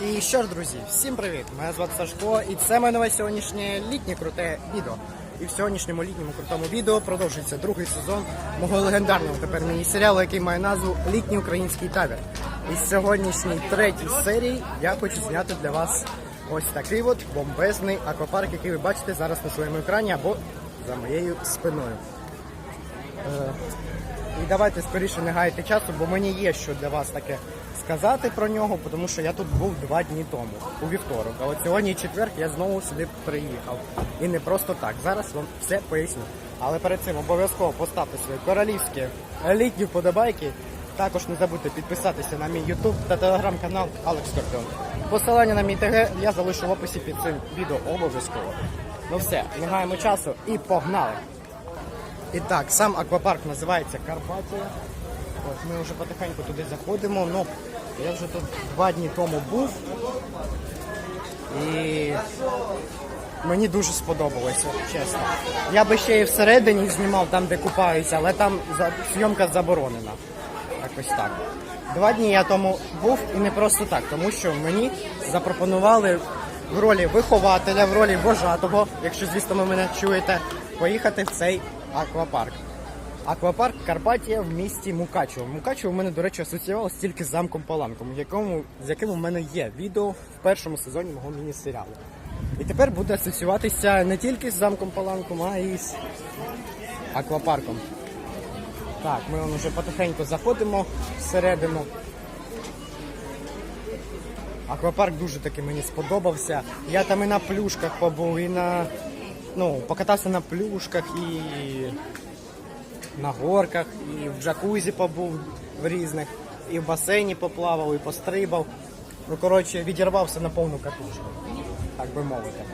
І що ж, друзі, всім привіт! Мене звати Сашко, і це моє нове сьогоднішнє літнє круте відео. І в сьогоднішньому літньому крутому відео продовжується другий сезон мого легендарного тепер міні-серіалу, який має назву Літній український табір. І з сьогоднішній третій серії я хочу зняти для вас ось такий от бомбезний аквапарк, який ви бачите зараз на своєму екрані або за моєю спиною. Е, І давайте скоріше не гаяти часу, бо мені є що для вас таке сказати про нього, тому що я тут був два дні тому, у вівторок. А от сьогодні четверг я знову сюди приїхав. І не просто так. Зараз вам все поясню. Але перед цим обов'язково поставте свої королівські елітні вподобайки. Також не забудьте підписатися на мій YouTube та телеграм-канал Алекс Скорпіон. Посилання на мій ТГ я залишу в описі під цим відео обов'язково. Ну все, не гаємо часу і погнали! І так, сам аквапарк називається Карпатія. От ми вже потихеньку туди заходимо. Ну, я вже тут два дні тому був. І мені дуже сподобалося, чесно. Я би ще і всередині знімав там, де купаються, але там зйомка заборонена. Якось так. Два дні я тому був і не просто так, тому що мені запропонували в ролі вихователя, в ролі вожатого, якщо звісно ви мене чуєте, поїхати в цей аквапарк. Аквапарк Карпатія в місті Мукачево. Мукачево в мене, до речі, асоціювалося тільки з замком Паланком, якому, з яким у мене є відео в першому сезоні мого міні-серіалу. І тепер буде асоціюватися не тільки з замком Паланком, а й з аквапарком. Так, ми вон вже потихеньку заходимо всередину. Аквапарк дуже таки мені сподобався. Я там і на плюшках побув, і на. Ну, покатався на плюшках і на горках, і в джакузі побув в різних, і в басейні поплавав, і пострибав. Ну, коротше, відірвався на повну катушку, так би мовити.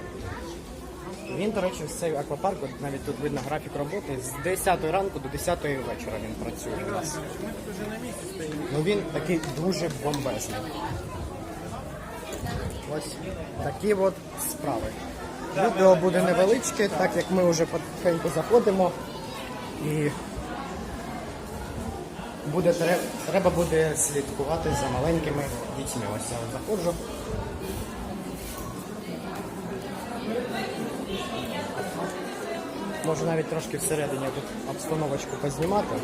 Він, до речі, цей аквапарк, навіть тут видно графік роботи, з 10 ранку до 10 вечора він працює у нас. Ну він такий дуже бомбезний. Ось такі от справи. Відео буде невеличке, так як ми вже потихеньку заходимо. І буде, тре- треба буде слідкувати за маленькими дітьми. Ось я заходжу. Можу навіть трошки всередині тут обстановочку познімати.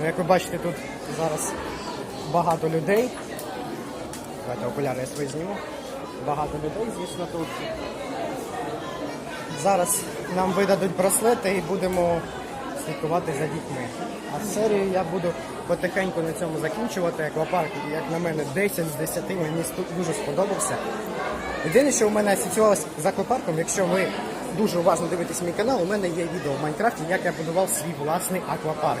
Ну, як ви бачите, тут зараз багато людей. Давайте окуляри я свої зніму. Багато людей, звісно, тут. Зараз нам видадуть браслети і будемо слідкувати за дітьми. А серію я буду потихеньку на цьому закінчувати. Аквапарк, як на мене, 10 з 10 мені дуже сподобався. Єдине, що у мене асоціювалося з аквапарком, якщо ви дуже уважно дивитесь мій канал, у мене є відео в Майнкрафті, як я будував свій власний аквапарк.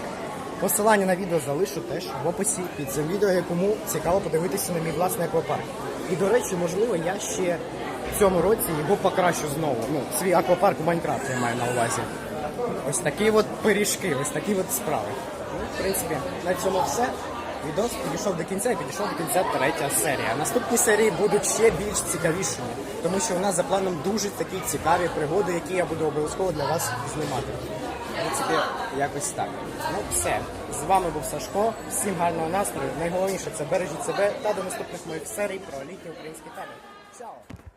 Посилання на відео залишу теж в описі під цим відео, якому цікаво подивитися на мій власний аквапарк. І до речі, можливо, я ще в цьому році його покращу знову. Ну, свій аквапарк у Майнкрафті я маю на увазі. Ось такі от пиріжки, ось такі от справи. Ну, в принципі, на цьому все. Відос підійшов до кінця і підійшов до кінця третя серія. Наступні серії будуть ще більш цікавішими, тому що у нас за планом дуже такі цікаві пригоди, які я буду обов'язково для вас знімати. В принципі, якось так. Ну, все. З вами був Сашко. Всім гарного настрою. Найголовніше це бережіть себе та до наступних моїх серій про літній український табір. Чао!